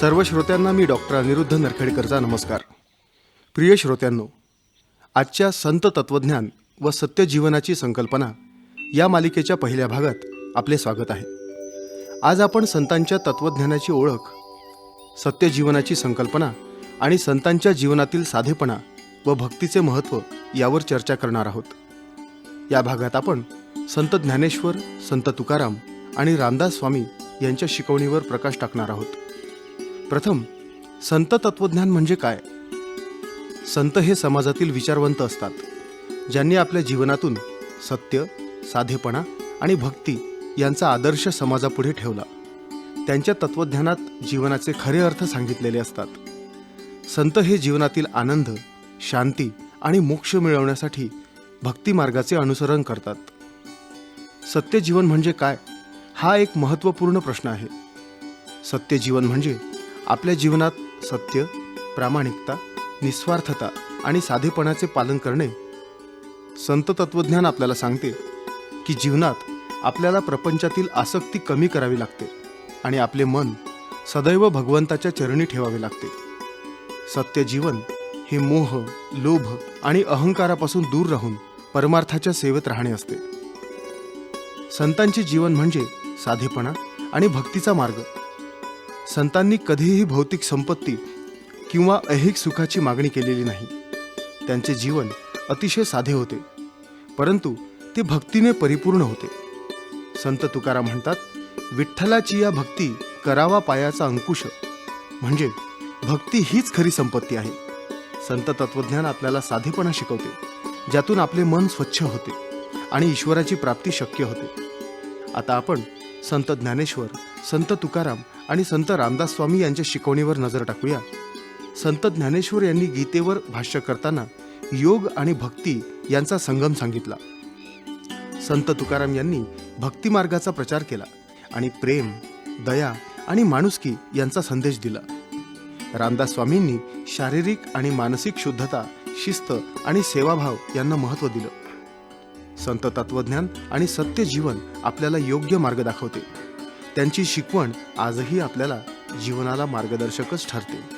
सर्व श्रोत्यांना मी डॉक्टर अनिरुद्ध नरखेडकरचा नमस्कार. प्रिय श्रोत्यांनो आजच्या संत तत्वज्ञान व सत्यजीवनाची संकल्पना या मालिकेच्या पहिल्या भागात आपले स्वागत आहे. आज आपण संतांच्या तत्वज्ञानाची ओळख सत्यजीवनाची संकल्पना आणि संतांच्या जीवनातील साधेपणा व भक्तीचे महत्त्व यावर चर्चा करणार आहोत. या भागात आपण संत ज्ञानेश्वर संत तुकाराम आणि रामदास स्वामी यांच्या शिकवणीवर प्रकाश टाकणार आहोत. प्रथम संत तत्वज्ञान म्हणजे काय? संत हे समाजातील विचारवंत असतात ज्यांनी आपल्या जीवनातून सत्य साधेपणा आणि भक्ती यांचा आदर्श समाजापुढे ठेवला. त्यांच्या तत्वज्ञानात जीवनाचे खरे अर्थ सांगितलेले असतात. संत हे जीवनातील आनंद शांती आणि मोक्ष मिळवण्यासाठी भक्तिमार्गाचे अनुसरण करतात. सत्य जीवन म्हणजे काय? हा एक महत्त्वपूर्ण प्रश्न आहे. सत्य जीवन म्हणजे आपल्या जीवनात सत्य प्रामाणिकता निस्वार्थता आणि साधेपणाचे पालन करणे संत तत्वज्ञान आपल्याला सांगते की जीवनात आपल्याला प्रपंचातील आसक्ती कमी करावी लागते आणि आपले मन सदैव भगवंताच्या चरणी ठेवावे लागते. सत्य जीवन हे मोह लोभ आणि अहंकारापासून दूर राहून परमार्थाच्या सेवेत राहणे असते. संतांचे जीवन म्हणजे साधेपणा आणि भक्तीचा मार्ग. संतांनी कधीही भौतिक संपत्ती किंवा ऐहिक सुखाची मागणी केलेली नाही. त्यांचे जीवन अतिशय साधे होते परंतु ते भक्तीने परिपूर्ण होते. संत तुकाराम म्हणतात विठ्ठलाची या भक्ती करावा पायाचा अंकुश. म्हणजे भक्ती हीच खरी संपत्ती आहे. संत तत्वज्ञान आपल्याला साधेपणा शिकवते ज्यातून आपले मन स्वच्छ होते आणि ईश्वराची प्राप्ती शक्य होते. आता आपण संत ज्ञानेश्वर संत तुकाराम आणि संत रामदास स्वामी यांच्या शिकवणीवर नजर टाकूया. संत ज्ञानेश्वर यांनी गीतेवर भाष्य करताना योग आणि भक्ती यांचा संगम सांगितला. संत तुकाराम यांनी भक्तिमार्गाचा प्रचार केला आणि प्रेम दया आणि माणुसकी यांचा संदेश दिला. रामदास स्वामींनी शारीरिक आणि मानसिक शुद्धता शिस्त आणि सेवाभाव यांना महत्त्व दिलं. संत तत्वज्ञान आणि सत्य जीवन आपल्याला योग्य मार्ग दाखवते. त्यांची शिकवण आजही आपल्याला जीवनाला मार्गदर्शकच ठरते.